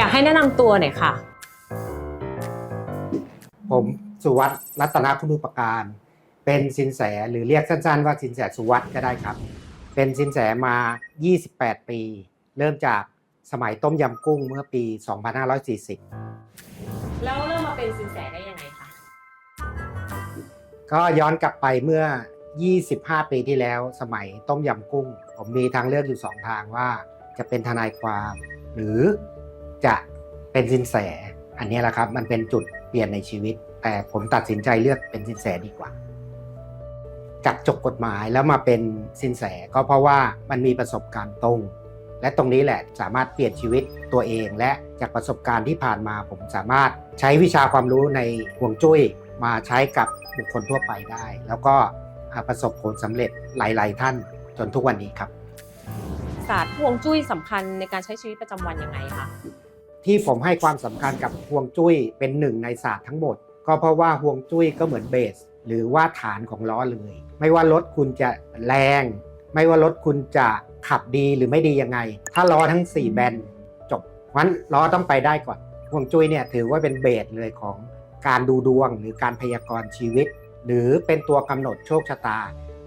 อยากให้แนะนำตัวหน่อยค่ะ ผมสุวัสด์รัตนคุณูปการ เป็นสินแสหรือเรียกสั้นๆว่าสินแสสุวัสด์ก็ได้ครับ เป็นสินแสมา 28 ปี เริ่มจากสมัยต้มยำกุ้งเมื่อปี 2540 แล้วเริ่มมาเป็นสินแสได้ยังไงคะ ก็ย้อนกลับไปเมื่อ 25 ปีที่แล้วสมัยต้มยำกุ้ง ผมมีทางเลือกอยู่ 2 ทางว่าจะเป็นทนายความ หรือ จะเป็นสินแส อันนี้แหละครับมันเป็นจุดเปลี่ยนในชีวิต แต่ผมตัดสินใจเลือกเป็นสินแสดีกว่า จากจบกฎหมายแล้วมาเป็นสินแสก็เพราะว่ามันมีประสบการณ์ตรง และตรงนี้แหละสามารถเปลี่ยนชีวิตตัวเอง และจากประสบการณ์ที่ผ่านมาผมสามารถใช้วิชาความรู้ในห่วงจุ้ยมาใช้กับบุคคลทั่วไปได้ แล้วก็ประสบผลสำเร็จหลาย ๆ ท่านจนทุกวันนี้ครับศาสตร์ฮวงจุ้ยสำคัญในการใช้ชีวิตประจำวันยังไงคะ ที่ผมให้ความสำคัญกับห่วงจุ้ยเป็นหนึ่งในศาสตร์ทั้งหมด ก็เพราะว่าห่วงจุ้ยก็เหมือนเบส หรือว่าฐานของล้อเลย ไม่ว่ารถคุณจะแรง ไม่ว่ารถคุณจะขับดีหรือไม่ดียังไง ถ้าล้อทั้ง 4 แบนจบวันล้อต้องไปได้ก่อนห่วงจุ้ยเนี่ยถือว่าเป็นเบสเลยของการดูดวงหรือการพยากรณ์ชีวิต หรือเป็นตัวกำหนดโชคชะตา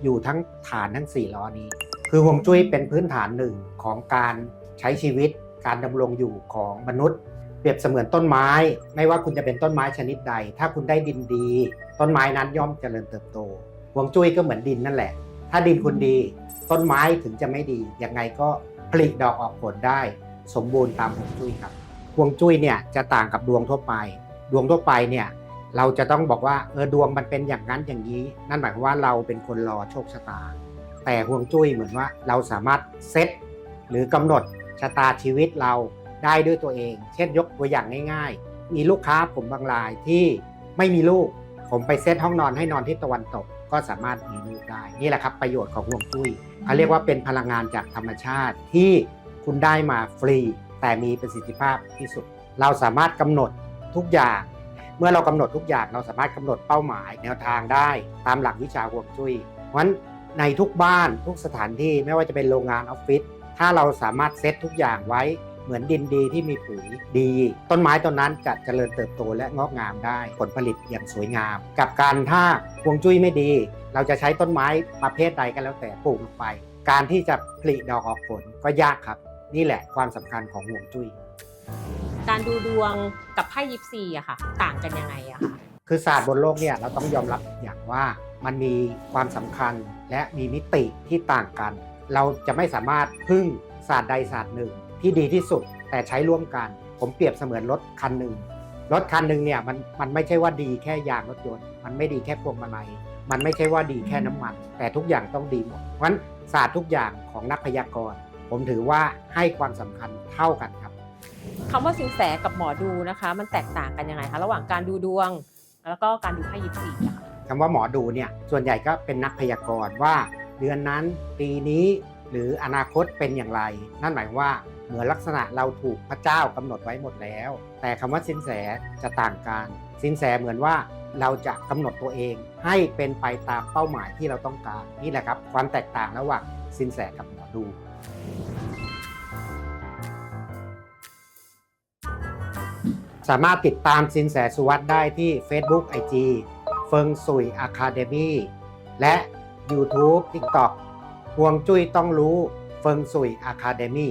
อยู่ทั้งฐานทั้ง 4 ล้อนี้ คือห่วงจุ้ยเป็นพื้นฐานหนึ่งของการใช้ชีวิต การดำรงอยู่ของมนุษย์ เปรียบเสมือนต้นไม้ ไม่ว่าคุณจะเป็นต้นไม้ชนิดใด ถ้าคุณได้ดินดี ต้นไม้นั้นย่อมเจริญเติบโตห่วงจุ้ยก็เหมือนดินนั่นแหละ ถ้าดินคุณดี ต้นไม้ถึงจะไม่ดียังไงก็ผลิดอกออกผลได้ สมบูรณ์ตามห่วงจุ้ยครับห่วงจุ้ยเนี่ยจะต่างกับดวงทั่วไป ดวงทั่วไปเนี่ยเราจะต้องบอกว่าเออดวงมันเป็นอย่างนั้นอย่างนี้ นั่นหมายความว่าเราเป็นคนรอโชคชะตา แต่ห่วงจุ้ยเหมือนว่าเราสามารถเซตหรือกำหนด ชะตาชีวิตเราได้ด้วยตัวเอง เช่นยกตัวอย่างง่าย ๆ มีลูกค้าผมบางรายที่ไม่มีลูก ผมไปเซตห้องนอนให้นอนที่ตะวันตก ก็สามารถมีลูกได้ นี่แหละครับประโยชน์ของห่วงจุ้ยเขาเรียกว่าเป็นพลังงานจากธรรมชาติที่คุณได้มาฟรี แต่มีประสิทธิภาพที่สุด เราสามารถกำหนดทุกอย่าง เมื่อเรากำหนดทุกอย่าง เราสามารถกำหนดเป้าหมายแนวทางได้ตามหลักวิชาห่วงจุ้ยเพราะฉะนั้นในทุกบ้านทุกสถานที่ไม่ว่าจะเป็นโรงงานออฟฟิศ ถ้าเราสามารถเซตทุกอย่างไว้เหมือนดินดีที่มีปุ๋ยดี ต้นไม้ต้นนั้นจะเจริญเติบโตและงอกงามได้ ผลผลิตอย่างสวยงาม กับการถ้าห่วงจุ้ยไม่ดี เราจะใช้ต้นไม้ประเภทใดก็แล้วแต่ปลูกลงไป การที่จะผลิดอกออกผลก็ยากครับ นี่แหละความสำคัญของห่วงจุ้ย การดูดวงกับไพ่ยิปซีอะค่ะ ต่างกันยังไงอะคะคือศาสตร์บนโลกเนี่ยเราต้องยอมรับอย่างว่ามันมีความสำคัญและมีมิติที่ต่างกัน เราจะไม่สามารถพึ่งศาสตร์ใดศาสตร์หนึ่ง ที่ดีที่สุดแต่ใช้ร่วมกัน ผมเปรียบเสมือนรถคันหนึ่งรถคันหนึ่งเนี่ยมันมันไม่ใช่ว่าดีแค่ยางรถยนต์ มันไม่ดีแค่พวงมาลัยมันไม่ใช่ว่าดีแค่น้ำมัน แต่ทุกอย่างต้องดีหมดเพราะฉะนั้นศาสตร์ทุกอย่างของนักพยากรณ์ผมถือว่าให้ความสำคัญเท่ากันครับคำว่าสินแสกับหมอดูนะคะ มันแตกต่างกันยังไงคะระหว่างการดูดวง แล้วก็การดูไพ่ยิปซีอะค่ะคำว่าหมอดูเนี่ยส่วนใหญ่ก็เป็นนักพยากรณ์ว่า เดือนนั้น ปีนี้หรืออนาคตเป็นอย่างไร นั่นหมายว่าเหมือนลักษณะเราถูกพระเจ้ากำหนดไว้หมดแล้ว แต่คำว่าสินแสจะต่างกันสินแสเหมือนว่าเราจะกำหนดตัวเองให้เป็นไปตามเป้าหมายที่เราต้องการนี่แหละครับ ความแตกต่างระหว่างสินแสกับหมอดูสามารถติดตามสินแสสุวัสด์ได้ที่ Facebook IG เฟิงซุยอะคาเดมีและ YouTube TikTok ห่วงจุ้ยต้องรู้เฟิงซุยอะคาเดมี